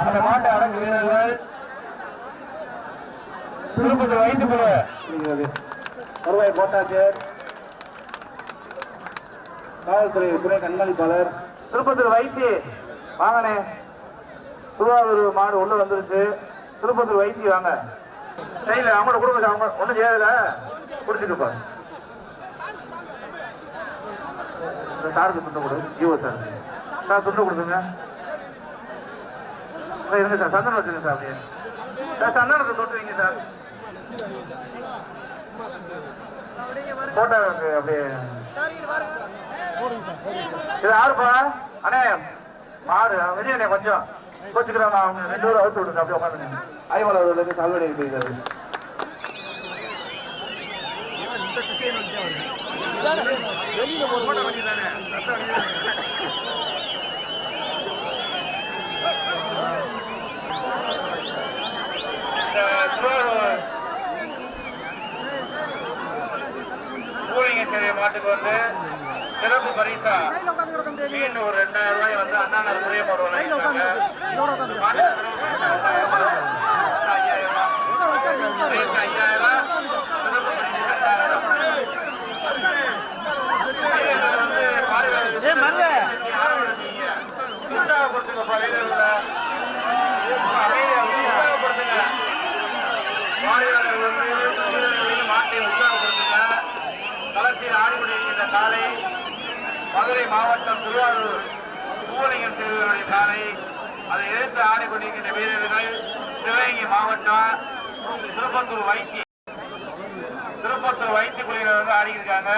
அந்த மாட்டை அடங்கு வீரர்கள். திருப்பத்தில் வைத்து குழு வருவாய் கோட்டாட்சியர். காவல்துறை துணை கண்காணிப்பாளர். திருப்பத்தூர் வைத்தி வாங்கண்ணே. திருவாரூர் மாடு உள்ள வந்துருச்சு. திருப்பத்தூர் வைத்தி வாங்க. சைல அவங்களோட குடும்பம் அவங்க ஒன்றும் செய்யாதுல. குடிச்சிட்டு இருப்பாங்க. இந்த சாருக்கு துண்டு கொடு. GO sir. சார் துண்டு கொடுத்துங்க சார், இருங்க சார் சந்தனம் வச்சுருங்க சார் அப்படியே சார் சந்தனத்தை தொட்டு வைங்க சார் போட்டோ அப்படியே இது யாருப்பா அண்ணே மாடு வெளியே கொஞ்சம் கோச்சுக்கிறேன் நான் ரெண்டு பேரும் அவுத்து விடுங்க அப்படியே உட்காந்துங்க ஐமலூர்லேருந்து சால்வடி போயிருக்காரு போட வேண்டியதானே மாட்டுக்கு வந்து சிறப்பு பரிசா ஒரு ரெண்டாயிரம் ரூபாய் வந்து அண்ணா நகர் புரிய போடுவாங்க ஐயாயிரம் சிறப்பு பரிசு ரெண்டாயிரம் வந்து பாதுகாப்பு உற்சாகப்படுத்துங்கப்பா வீரர்களை அமைதியா உற்சாகப்படுத்துங்க வாடிக்கையாளர்கள் வந்து வீரர்களையும் மாட்டை உற்சாகப்படுத்துங்க களத்தில் ஆடிக்கொண்டிருக்கின்ற காலை மதுரை மாவட்டம் திருவாரூர் பூலிங்கம் சிறுவருடைய காலை. அதை எதிர்த்து ஆடிக்கொண்டிருக்கின்ற வீரர்கள் சிவகங்கை மாவட்டம் திருப்பத்தூர் வைத்தி திருப்பத்தூர் வைத்தி குழுவினர் வந்து ஆடிக்கிருக்காங்க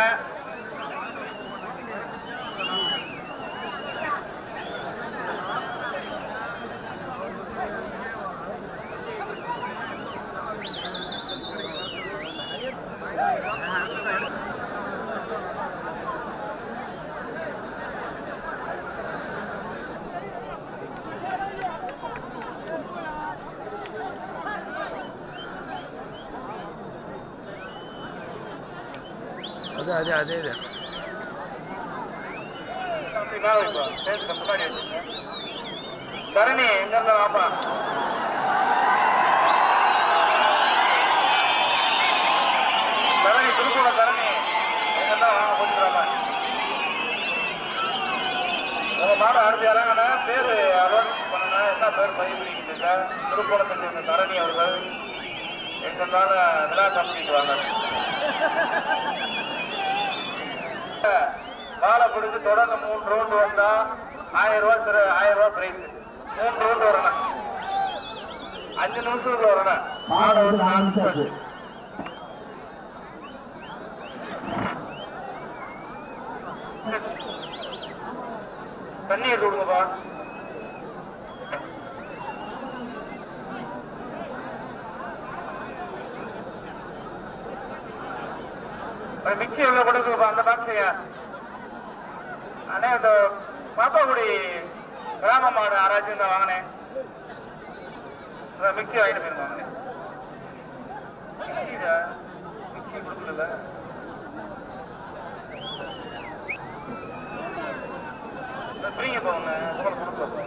அதே அதே அதே தான். முன்னாடி தரணி எங்க இருந்தா வாப்பா. தரணி திருப்பூர தரணி எங்க இருந்தா வாங்க கொஞ்சம் உங்க மாடு அடுத்து இறங்கினா பேரு அலோன்ஸ் என்ன பேர் பதிவு பண்ணிக்கிட்டு திருப்பூரத்தை சேர்ந்த தரணி அவர்கள். எங்க இருந்தாலும் விழா கம்பெனிக்கு வாங்க காலை பிடிச்சு தொடர்ந்து மூணு ரவுண்டு வந்தா ஆயிரம் ரூபாய் சிற ஆயிரம் ரூபாய் பிரைஸ் மூணு ரவுண்டு வரணும். அஞ்சு நிமிஷத்துக்கு வரணும். மாடை வந்து நாலு நிமிஷம். தண்ணி எடுத்து விடுங்கப்பா மிக்சி உள்ள கொடுக்குப்பா அந்த பாக்ஸையா அண்ணே இந்த பாப்பாக்குடி கிராம மாடு ஆராய்ச்சி இருந்தா வாங்கினேன் மிக்சி வாங்கிட்டு போயிருந்தாங்க மிக்சிடா மிக்சி கொடுக்கல. ஃப்ரீங்க போங்க உங்களுக்கு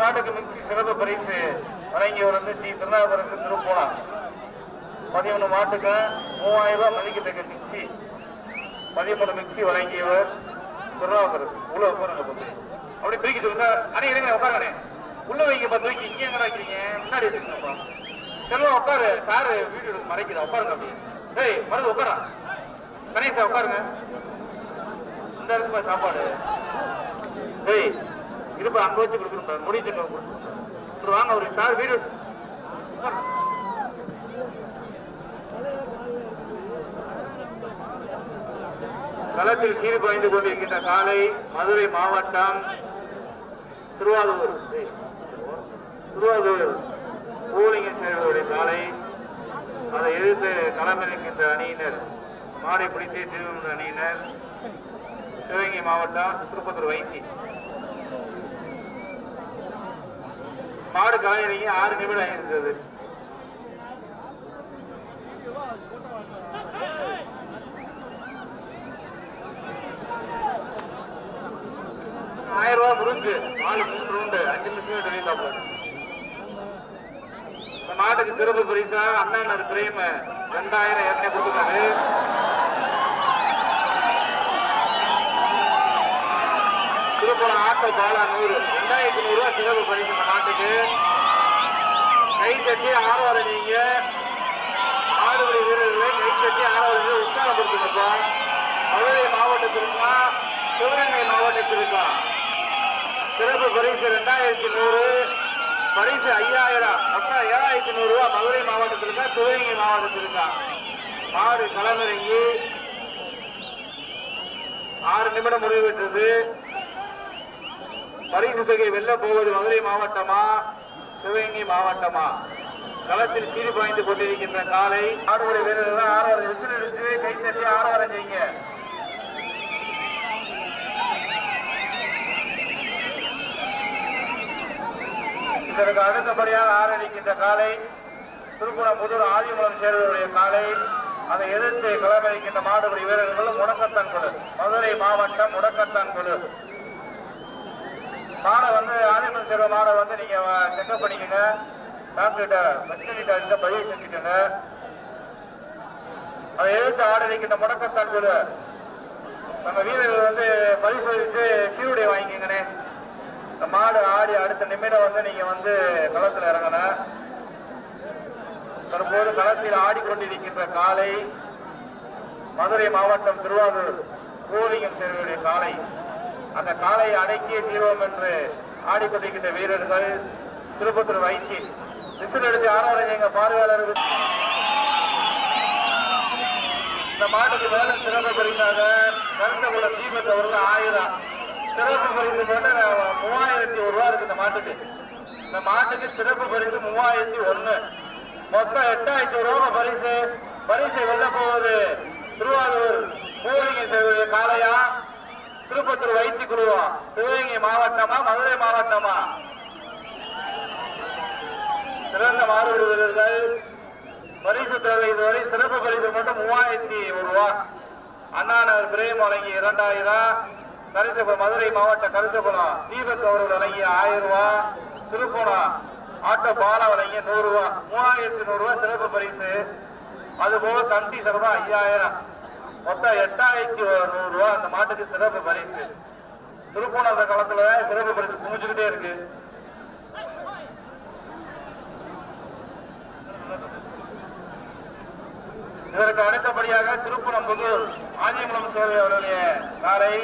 நாட்டுக்கு மிக்சி சிறப்பு பரிசு வழங்கியவர் வந்து டி. திருநாவுக்கரசு திருப்போலாம் பதிமூணு மாட்டுக்கு மூவாயிரம் ரூபாய் மதிக்கத்தக்க மிக்சி. பதிமூணு மிக்சி வழங்கியவர் திருநாவுக்கரசு உள்ள உட்காருங்க அப்படி பிரிக்க சொல்லுங்க. அண்ணே இருங்க உட்காருங்க உள்ள வைங்க பத்து வைக்க இங்கே எங்க வைக்கிறீங்க? முன்னாடி வச்சுக்கோங்கப்பா செல்வம் உட்காரு. சாரு வீடு மறைக்கிறா உட்காருங்க அப்படி டேய் மருந்து உட்காரா? கணேசா உட்காருங்க. இந்த இருக்குப்பா சாப்பாடு. டேய் இருப்பா அங்க வச்சு கொடுக்கணும் முடிச்சு வாங்க ஒரு சார் வீடு களத்தில் சீர்குலைந்து கொண்டிருக்கின்ற காலை மதுரை மாவட்டம் திருவாரூர். திருவாரூர் பூலிங்க சேர்வருடைய காலை. அதை எதிர்த்து களமிருக்கின்ற அணியினர் மாடை பிடித்து திருவண்ண அணியினர் சிவகங்கை மாவட்டம் திருப்பத்தூர் வைத்தி. மாடு கலைஞரிங்க ஆறு நிமிடம் ஆகியிருக்கிறது ஆயிரம் ரூபாய் முடிஞ்சு. நாலு மூணு ரவுண்டு அஞ்சு நிமிஷம் தெரியுதாப்ல இந்த மாட்டுக்கு சிறப்பு பரிசா அண்ணன் பிரேம ரெண்டாயிரம் ஏற்கனவே கொடுத்துருக்காரு. திருப்பூர் ஆட்டோ பாலா நூறு. ரெண்டாயிரத்தி நூறு ரூபாய் சிறப்பு பரிசு இந்த மாட்டுக்கு. கை கட்டி ஆரவாரம் நீங்க. ஆடுபடி வீரர்களை கை கட்டி ஆரவாரம் உற்சாகப்படுத்துங்கப்பா மதுரை மாவட்டத்திற்கா சிவகங்கை மாவட்டத்திற்கா சிறப்பு பரிசு ரெண்டாயிரத்தி நூறு பரிசு ஐயாயிரம். மொத்தம் ஏழாயிரத்தி நூறு ரூபாய் மதுரை மாவட்டத்திற்கா சிவகங்கை மாவட்டத்திற்கா மாடு களமிறங்கி ஆறு நிமிடம் முடிவு பெற்றது. பரிசு தொகை வெல்ல போவது மதுரை மாவட்டமா சிவகங்கை மாவட்டமா? களத்தில் சீடு பாய்ந்து கொண்டிருக்கின்ற காலை ஆடுபடை வீரர்கள் ஆறாவது விசில் அடிச்சு கை தட்டி ஆறாவது செய்யுங்க. இதற்கு அடுத்தபடியாக ஆரம்பிக்கின்ற காலை திருக்குளம் புதூர் ஆதிமலம் சேர்வருடைய காலை. அதை எதிர்த்து களமளிக்கின்ற மாடுபடி வீரர்களும் முடக்கத்தான் குழு மதுரை மாவட்டம் முடக்கத்தான் குழு மாடை வந்து ஆதிமலம் சேர்வ மாடை வந்து நீங்க செக்அப் பண்ணிக்கோங்க. டாக்டர்கிட்ட வெட்டரிட்ட அடித்த பதிவு செஞ்சுக்கோங்க. அதை எதிர்த்து ஆடலிக்கின்ற முடக்கத்தான் குழு நம்ம வீரர்கள் வந்து பரிசோதித்து சீருடை வாங்கிக்கங்கண்ணே. இந்த மாடு ஆடி அடுத்த நிமிடம் வந்து நீங்க வந்து களத்தில் இறங்கணும். தற்போது களத்தில் ஆடிக்கொண்டிருக்கின்ற காலை மதுரை மாவட்டம் திருவாரூர் கோலிங்கம் சேர்வையுடைய காலை. அந்த காலையை அடக்கிய தீர்வோம் என்று ஆடிக்கொண்டிருக்கின்ற வீரர்கள் திருப்பத்தூர் வைத்தி விசில் அடிச்சு ஆறாவது எங்க பார்வையாளர்கள். இந்த மாட்டுக்கு மேல சிறந்த பரிசாக கருத்தகுளம் தீபத் அவர்கள் ஆயிரம் சிறப்பு பரிசு போட்டு மூவாயிரத்தி ஒரு ரூபா இருக்கு இந்த மாட்டுக்கு. இந்த மாட்டுக்கு சிறப்பு பரிசு மூவாயிரத்தி ஒண்ணு. மொத்தம் எட்டாயிரத்தி ரூபா பரிசு. பரிசை வெல்ல போவது திருவாரூர் பூலிங்கை சேவைய காளையா திருப்பத்தூர் வைத்தி குழுவா சிவகங்கை மாவட்டமா மதுரை மாவட்டமா? சிறந்த மாறுபடி வீரர்கள் பரிசு தேவை இதுவரை சிறப்பு பரிசு மட்டும் மூவாயிரத்தி ஒரு ரூபா. அண்ணா நகர் பிரேம் வழங்கி இரண்டாயிரம். கரிசபுரம் மதுரை மாவட்ட கரிசபுரம் தீபக் அவர்கள் வழங்கிய ஆயிரம் ரூபாய் திருப்பூரம் ஆட்டோ பாலா வழங்கிய நூறு ரூபாய் மூவாயிரத்தி நூறு ரூபாய் சிறப்பு பரிசு. அதுபோல கண்டி சிறப்பா ஐயாயிரம். மொத்தம் எட்டாயிரத்தி நூறு ரூபாய் அந்த மாட்டுக்கு சிறப்பு பரிசு. திருப்பூர் காலத்துல சிறப்பு பரிசு குமிச்சுக்கிட்டே இருக்கு. இதற்கு அடுத்தபடியாக திருப்பூரம் புதூர் ஆதிமலம் சேவை அவர்களுடைய காரை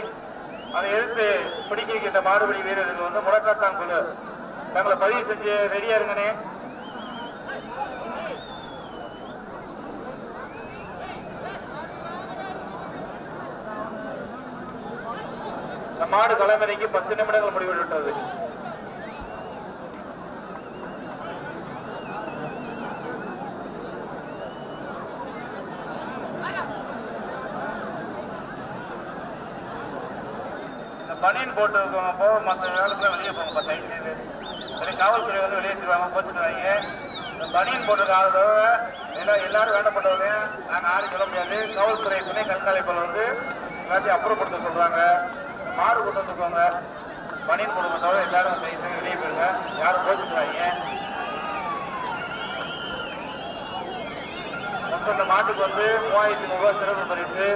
அதை எடுத்து பிடிக்கின்ற மாறுபடி வீரர்கள் வந்து முடக்காத்தான் குழு தங்களை பதிவு செஞ்சு ரெடியா இருங்கனே இந்த மாடு களமிறங்கி பத்து நிமிடங்கள் முடிவு விட்டது பனியன் போட்டு இருக்கவங்க போக மற்ற வேலைக்கு வெளியே போங்க பத்து ஐந்து சரி காவல்துறை வந்து வெளியே வச்சிருவாங்க போச்சுருவாங்க இந்த பனியன் போட்டிருக்க ஆள் எல்லாம் எல்லாரும் வேண்டப்பட்டவங்க. நாங்கள் ஆறு சொல்ல முடியாது காவல்துறை துணை கண்காணிப்பில் வந்து எல்லாத்தையும் அப்புறப்படுத்த சொல்கிறாங்க மாடு கொண்டு வந்துக்கோங்க பனியன் போடுறத தவிர எல்லாரும் செய்ய வெளியே போயிருங்க. யாரும் போச்சுருவாங்க மொத்த இந்த மாட்டுக்கு வந்து மூவாயிரத்தி நூறுரூவா சிறப்பு பரிசு.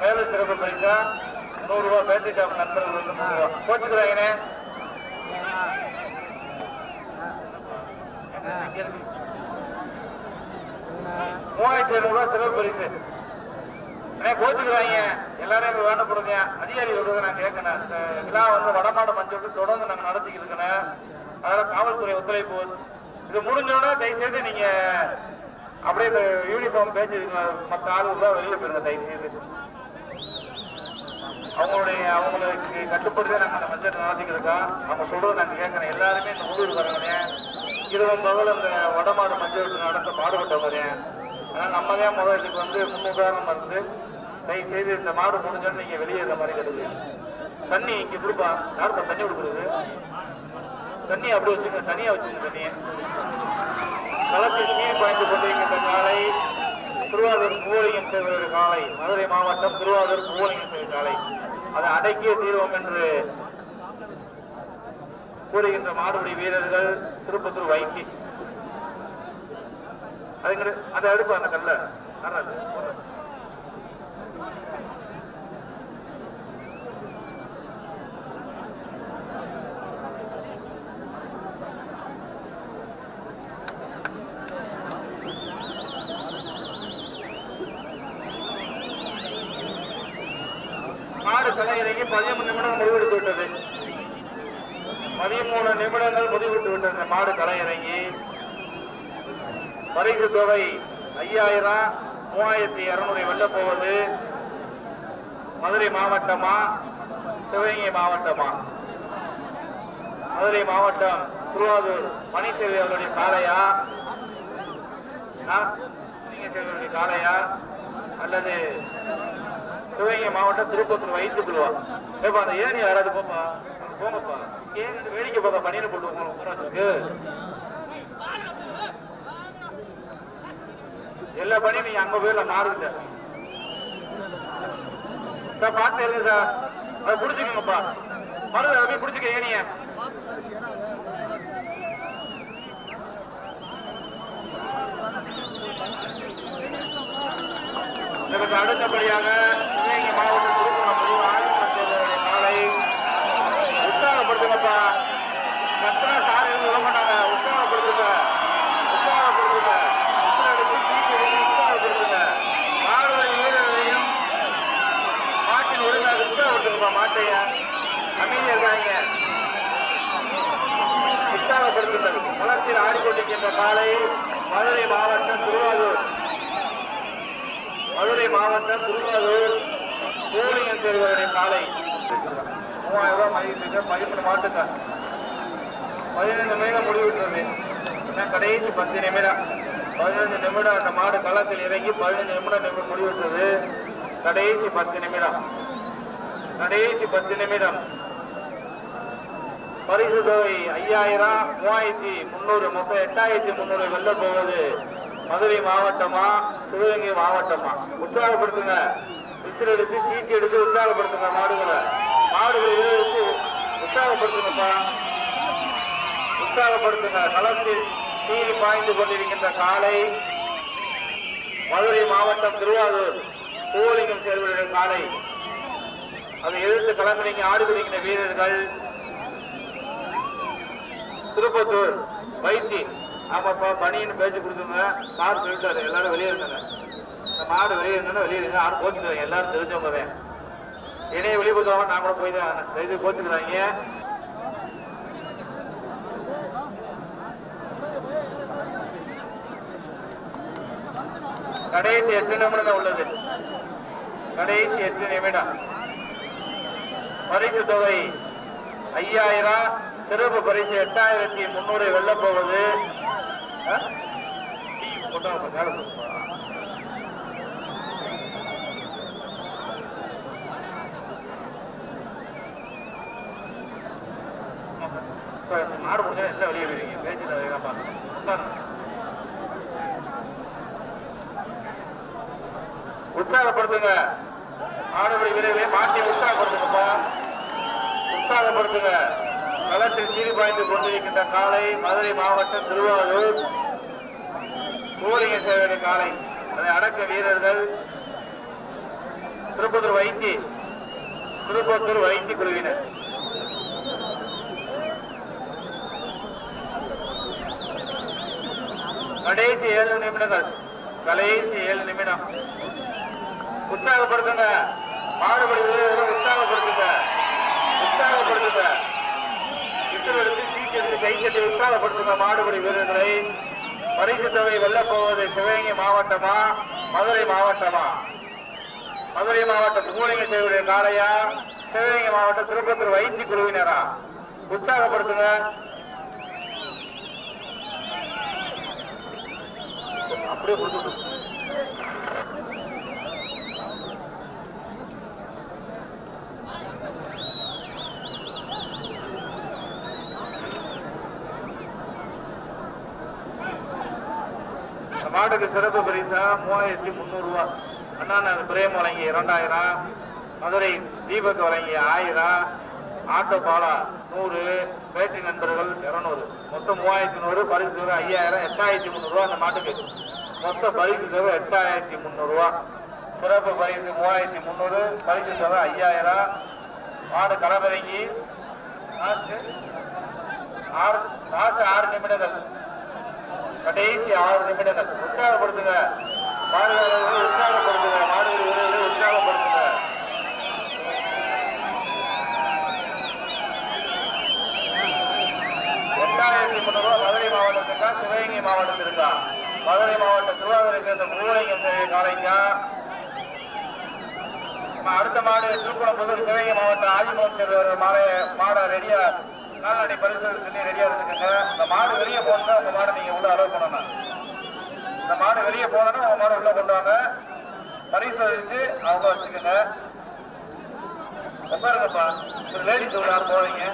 மேலும் சிறப்பு பரிசா நூறுரூவா பேட்டரி ஷாப் நண்பர்கள் வந்து நூறுரூவா. போச்சுக்கிறாங்கண்ணே மூவாயிரத்தி ஐநூறுரூவா சிறப்பு பரிசு. அண்ணே கோச்சுக்கிறாங்க எல்லாரையும் இப்ப வேண்டப்படுங்க அதிகாரி வருவதை நான் கேட்கணும். இந்த விழா வந்து வடமாடு மஞ்சள் தொடர்ந்து நாங்கள் நடத்திக்கிட்டு இருக்கணும் அதனால காவல்துறை ஒத்துழைப்பு. இது முடிஞ்சோடனே தயவுசெய்து நீங்க அப்படியே இந்த யூனிஃபார்ம் பேச்சு மற்ற ஆளுகள் வெளியே போயிருங்க தயவுசெய்து. அவங்களுடைய அவங்களுக்கு கட்டுப்படுத்த நாங்கள் அந்த மஞ்சள் நடத்திக்கிறோம் அவங்க சொல்றது நாங்கள் கேட்குறேன். எல்லாருமே இந்த ஊருக்கு வரவனே இருபது பகல் அந்த வடமாடு மஞ்சள் நடத்த பாடுபட்டவங்க. ஆனால் நம்ம தான் முதல் இதுக்கு வந்து முன்னுதாரணம் இருந்து தயவு செய்து இந்த மாடு முடிஞ்சோன்னு நீங்கள் வெளியே இந்த மாதிரி கிடையாது தண்ணி இங்கே கொடுப்பா. யாருப்பா தண்ணி கொடுக்குறது? தண்ணி அப்படி வச்சுங்க தனியாக வச்சுங்க தண்ணியை. களத்தில் நீர் பாய்ந்து கொண்டிருக்கின்ற காலை திருவாரூர் பூவலிங்கம் சேர்ந்த காலை. மதுரை மாவட்டம் திருவாரூர் பூவலிங்கம் சேவை அதை அடக்கிய தீர்வோம் என்று கூறுகின்ற மாடுபடி வீரர்கள் திருப்பத்தூர் வைக்கி அதுங்கிற அந்த அடுப்பு அந்த கல்ல. களை இறங்கி பதிமூணு நிமிடம் முடிவெடுத்து விட்டது பதிமூணு நிமிடங்கள் முடிவிட்டு விட்டது இந்த மாடு களை இறங்கி பரிசு தொகை ஐயாயிரம் மூவாயிரத்தி இருநூறு வெல்ல போவது. மதுரை மாவட்டமா? சிவகங்கை மாவட்டமா? மதுரை மாவட்டம் திருவாரூர் மணிசேவி அவருடைய காளையா மணிசேவியுடைய காளையா அல்லது சிவகங்கை மாவட்டம் திருப்பத்தூர் வைத்து கொள்வா ஏப்பா அந்த ஏணி யாராவது போப்பா போங்கப்பா. ஏன் வேடிக்கை பார்த்தா பணியில போட்டு ஊராட்சிக்கு எல்லா பணியும் நீங்க அங்க போயிடல மாறுங்க சார் பார்த்து இருங்க சார். அதை புடிச்சுக்கோங்கப்பா. மருந்து அதை போய் பிடிச்சிக்க ஏனிய. அடுத்தபடியாக சிவகங்கை மாவட்டம் திருப்பணம் ஆயிரத்தி காலை உற்சாகப்படுத்துங்கப்பா கத்தனா சார் இருந்து விட மாட்டாங்க உற்சாகப்படுத்துங்க உற்சாகப்படுத்துங்க உற்சாகம் எடுத்து சீட்டு எடுத்து உற்சாகப்படுத்துங்க மாடுகளை வீரர்களையும் மாட்டின் ஒழுங்காக உற்சாகப்படுத்துங்கப்பா மாட்டைய அமைதியா இருக்காங்க உற்சாகப்படுத்துங்கள் வளர்ச்சியில் ஆடிக்கொண்டிருக்கின்ற காலை மதுரை மாவட்டம் திருவாரூர் மதுரை மாவட்டம் திருவாரூர் சூரியன் தேர்வருடைய காலை மூவாயிரம் ரூபாய் மதிப்பிட்டு பதினைந்து நிமிடம் முடிவிட்டது ஏன்னா கடைசி பத்து நிமிடம். பதினைந்து நிமிடம் அந்த மாடு களத்தில் இறங்கி பதினைந்து நிமிடம் நிமிடம் முடிவிட்டது கடைசி பத்து நிமிடம். கடைசி பத்து நிமிடம். பரிசு தொகை ஐயாயிரம் மூவாயிரத்தி முந்நூறு மொத்தம் எட்டாயிரத்தி முந்நூறு வெல்ல போவது மதுரை மாவட்டமா சிவகங்கை மாவட்டமா? உற்சாகப்படுத்துங்க. விசில் எடுத்து சீட்டு எடுத்து உற்சாகப்படுத்துங்க மாடுகளை. மாடுகளை உற்சாகப்படுத்துங்கப்பா. உற்சாகப்படுத்துங்க. களத்தில் சீறி பாய்ந்து கொண்டிருக்கின்ற காலை மதுரை மாவட்டம் திருவாரூர் கோலிங்கம் சேர்வடைய காலை. அதை எதிர்த்து களமிறங்கி ஆடுபிடிக்கின்ற வீரர்கள் திருப்பத்தூர் வைத்தி. ஆமாப்பா பணின்னு பேச்சு கொடுத்துங்க சார் சொல்லிட்டாரு. எல்லாரும் வெளியே இருந்தாங்க இந்த மாடு வெளியே இருந்தாலும் வெளியே இருந்தாங்க யாரும் போச்சு எல்லாரும் தெரிஞ்சவங்க தான். என்னைய வெளியே நான் கூட போய் தான் ஆனேன். கோச்சுக்கிறாங்க கடைசி எட்டு நிமிடம் தான் உள்ளது. கடைசி எட்டு நிமிடம். பரிசு தொகை ஐயாயிரம். சிறப்பு பரிசு எட்டாயிரத்தி முன்னூறு வெல்ல போவது ஆ? டீ போட்டாங்க மேல போட்டுப்பா. மாடு முடிஞ்சா எல்லாம் வெளியே போயிருங்க பேச்சுல வேகப்பா உட்காருங்க. உற்சாகப்படுத்துங்க ஆடுபடி வீரர்களை மாற்றி உற்சாகப்படுத்துங்கப்பா உற்சாகப்படுத்துங்க களத்தில் சீர்பாய்ந்து கொண்டிருக்கின்ற காலை மதுரை மாவட்டம் திருவாரூர் கூலிங்க சேவை காலை அதை அடக்க வீரர்கள் திருப்பத்தூர் வைத்தி திருப்பத்தூர் வைத்தி குழுவினர் கடைசி ஏழு நிமிடங்கள். கடைசி ஏழு நிமிடம். உற்சாகப்படுத்துங்க. மாடுபடி வீரர்களை உற்சாகப்படுத்துங்க. உற்சாகப்படுத்துங்க. விசில் எடுத்து சீட்டு எடுத்து கை கட்டி உற்சாகப்படுத்துங்க மாடுபடி வீரர்களை. பரிசு தொகை வெல்ல சிவகங்கை மாவட்டமா மதுரை மாவட்டமா? மதுரை மாவட்டம் மூலிகை சேவையுடைய காளையா சிவகங்கை மாவட்டம் திருப்பத்தூர் வைத்தி குழுவினரா? உற்சாகப்படுத்துங்க. அப்படியே கொடுத்து இந்த மாட்டுக்கு சிறப்பு பரிசா மூவாயிரத்தி முந்நூறு ரூபா அண்ணா பிரேம் வழங்கி இரண்டாயிரம் மதுரை தீபக் வழங்கி ஆயிரம் ஆட்டோ பாலா நூறு பேட்டி நண்பர்கள் இருநூறு. மொத்தம் மூவாயிரத்தி நூறு பரிசு ஐயாயிரம் எட்டாயிரத்தி முந்நூறுரூவா அந்த மாட்டுக்கு. மொத்த பரிசு தொகை எட்டாயிரத்தி முந்நூறுரூவா சிறப்பு பரிசு மூவாயிரத்தி முந்நூறு பரிசு தொகை ஐயாயிரம். மாடு களமிறங்கி லாஸ்ட் ஆறு லாஸ்ட் ஆறு நிமிடங்கள். கடைசி ஆறு நிமிடங்கள். உற்சாகப்படுத்துங்க. மாடு உற்சாகப்படுத்துங்க. மாடு வீரர்களை உற்சாகப்படுத்துங்க எட்டாயிரத்தி முந்நூறுவா மதுரை மாவட்டத்துக்கா சிவகங்கை மாவட்டத்திற்கா மதுரை மாவட்டம் திருவாரூரை சேர்ந்த மூலிங்கம் காலைக்கா நம்ம அடுத்த மாடு திருக்குளம் புதூர் சிவகங்கை மாவட்டம் ஆதிமோகன் சேர்வர் மாலை மாடை ரெடியா கால்நடை பரிசோதனை சொல்லி ரெடியா இருந்துக்கங்க இந்த மாடு வெளியே போனா உங்க மாடு நீங்க உள்ள அலோவ் பண்ணணும். இந்த மாடு வெளியே போனா உங்க மாடு உள்ள கொண்டு வாங்க. பரிசோதிச்சு அவங்க வச்சுக்கோங்க. உட்காருங்கப்பா ஒரு லேடிஸ் உள்ள யாரும் போவீங்க.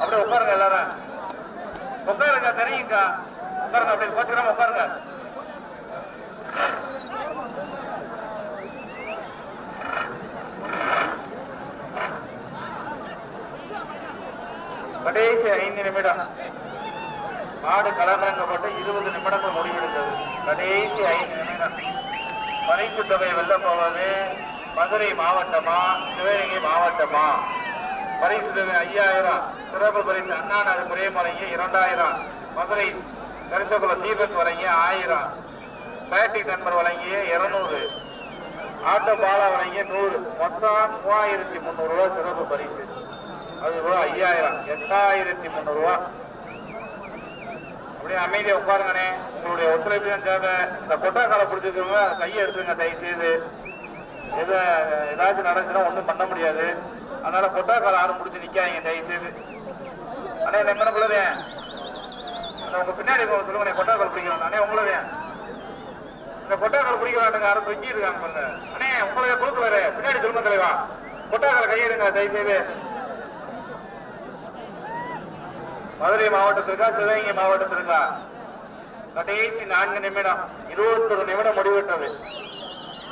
அப்படியே உட்காருங்க எல்லாரும். உட்காருங்க தெரியுங்கக்கா. உட்காருங்க அப்படியே கோச்சுக்கிறாம உட்காருங்க. கடைசி ஐந்து நிமிடம். மாடு களமிறங்கப்பட்டு இருபது நிமிடங்கள் முடிவெடுத்தது. கடைசி ஐந்து நிமிடம். பரிசு தொகை வெல்ல போவது மதுரை மாவட்டமா சிவகங்கை மாவட்டமா? பரிசு தொகை ஐயாயிரம். சிறப்பு பரிசு அண்ணா நகர் முறையம் இரண்டாயிரம். மதுரை கரிசகுல தீபக் வழங்கிய ஆயிரம். பேட்டிக் நண்பர் வழங்கிய இருநூறு. ஆட்டோ பாலா வழங்கிய நூறு. மொத்தம் மூவாயிரத்தி முந்நூறு ரூபாய் சிறப்பு பரிசு. அது ரூபா ஐயாயிரம். எட்டாயிரத்தி முந்நூறு ரூபா அப்படியே அமைதியாக உட்காருங்கண்ணே. உங்களுடைய ஒத்துழைப்பு தான் தேவை. இந்த கொட்டாக்காலை பிடிச்சிருக்கவங்க கையை எடுத்துங்க தயவு செய்து எதை ஏதாச்சும் நடந்துச்சுன்னா ஒன்றும் பண்ண முடியாது. அதனால கொட்டாக்காலை ஆறு பிடிச்சி நிற்காதீங்க தயவு செய்து அண்ணே என்ன உள்ளதே அந்த உங்க பின்னாடி போக சொல்லுங்க கொட்டாக்கால் பிடிக்கிறோம் அண்ணே உங்களதே. இந்த கொட்டாக்கால் பிடிக்கிறானுங்க யாரும் தொங்கி இருக்காங்க பாருங்க. அண்ணே உங்களுடைய கொடுக்கல பின்னாடி சொல்லுங்க தலைவா கொட்டாக்கால கையெடுங்க தயவு செய்து மதுரை மாவட்டத்திற்கா சிவகங்கை மாவட்டத்திற்கா? கடைசி நான்கு நிமிடம் இருபத்தொரு நிமிடம் முடிவெற்றது.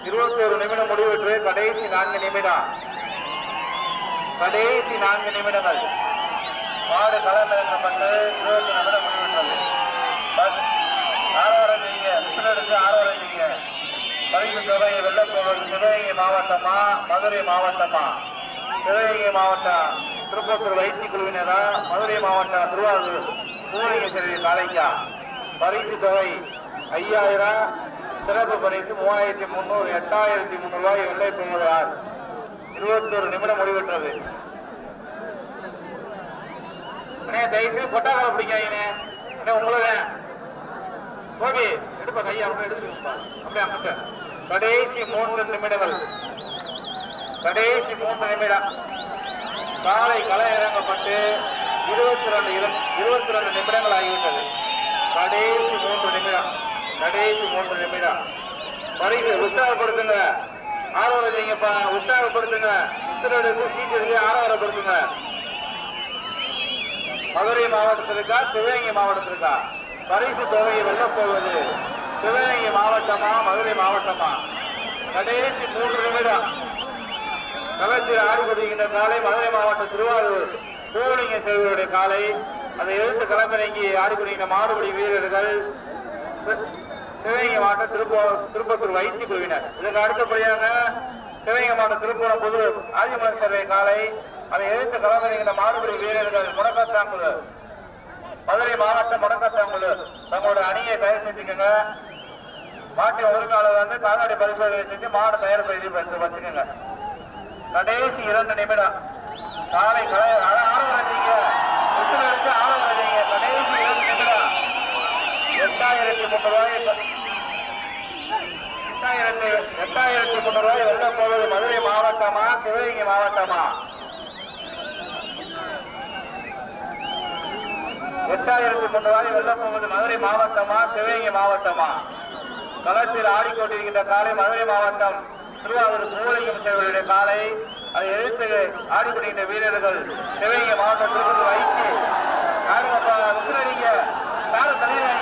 இருபத்தொரு நிமிடம் முடிவுற்று கடைசி நான்கு நிமிடம். கடைசி நான்கு நிமிடங்கள். மாடு களமிறக்கப்பட்டு இருபத்தி நிமிடம் முடிவுற்றது. ஆரோரம் செய்யுங்க விசில் எடுத்து ஆரவாரம் செய்யுங்க பரிசு தொகை வெள்ளப்போவது சிவகங்கை மாவட்டமா மதுரை மாவட்டமா? சிவகங்கை மாவட்டம் திருப்பத்தூர் வைத்திய குழுவினரா மதுரை மாவட்டம் திருவாரூர் பூலிங்க காலைக்கா பரிசு தொகை ஐயாயிரம் சிறப்பு பரிசு மூவாயிரத்தி முந்நூறு எட்டாயிரத்தி முந்நூறு ரூபாய் வெள்ளை பொங்கலார் இருபத்தொரு நிமிடம் முடிவெற்றது. அண்ணே தயவுசெய்து கொட்டாக்கால பிடிக்காதீங்கண்ணே அண்ணே உங்களதான் ஓகே எடுப்பா கையை அப்படியே எடுத்துக்கப்பா அப்படியே அமர்த்த. கடைசி மூன்று நிமிடங்கள். கடைசி மூன்று நிமிடம். காலை களை இறங்கப்பட்டு இருபத்தி ரெண்டு இருபத்தி ரெண்டு நிமிடங்கள் ஆகிவிட்டது கடைசி மூன்று நிமிடம் கடைசி மூன்று நிமிடம். பரிசு உற்சாகப்படுத்துங்க. ஆர்வம் செய்யுங்கப்பா உற்சாகப்படுத்துங்க. உத்தரவு சீட்டு இருக்கு ஆரவாரப்படுத்துங்க மதுரை மாவட்டத்திற்கா சிவகங்கை மாவட்டத்திற்கா? பரிசு தொகையை வெல்லப் போவது சிவகங்கை மாவட்டமா மதுரை மாவட்டமா? கடைசி மூன்று நிமிடம். களத்தில் ஆடிக்கொண்டிருக்கின்ற காலை மதுரை மாவட்டம் திருவாரூர் பூலிங்க சேவையுடைய காலை. அதை எதிர்த்து களமிறங்கி ஆடிக்கொண்டிருக்கின்ற மாடுபடி வீரர்கள் சிவகங்கை மாவட்டம் திருப்ப திருப்பத்தூர் வைத்திய குழுவினர் இதற்கு அடுத்தபடியாக சிவகங்கை மாவட்டம் திருப்பூரம் புது ஆதிமன் சேவை காலை. அதை எதிர்த்து களமிறங்கின்ற மாடுபடி வீரர்கள் முடக்கத்தாங்குழு. மதுரை மாவட்டம் முடக்கத்தாங்குழு. தங்களோட அணியை தயார் செஞ்சுக்கோங்க மாட்டின் ஒருங்காலம் வந்து கால்நடை பரிசோதனை செஞ்சு மாடு தயார் செய்து வச்சுக்கோங்க. கடைசி இரண்டு நிமிடம். காலை கலை ஆரம்பிங்க விசில் ஆரம்பிங்க கடைசி இரண்டு நிமிடம். எட்டாயிரத்தி முன்னூறு ரூபாய் எட்டாயிரத்தி எட்டாயிரத்தி முன்னூறு ரூபாய் வெள்ள போவது மதுரை மாவட்டமா சிவகங்கை மாவட்டமா? எட்டாயிரத்தி முன்னூறு ரூபாய் வெள்ள போவது மதுரை மாவட்டமா சிவகங்கை மாவட்டமா? களத்தில் ஆடிக்கொண்டிருக்கின்ற காலை மதுரை மாவட்டம் திருவாரூர் மூலிகம் சேவருடைய காலை அதை எதிர்த்து ஆடிக்கொண்டிருக்கின்ற வீரர்கள் சிவகங்கை மாவட்டத்திற்கு வைத்து ஆடுங்கப்பா விசிலடிங்க காலை தலைவர்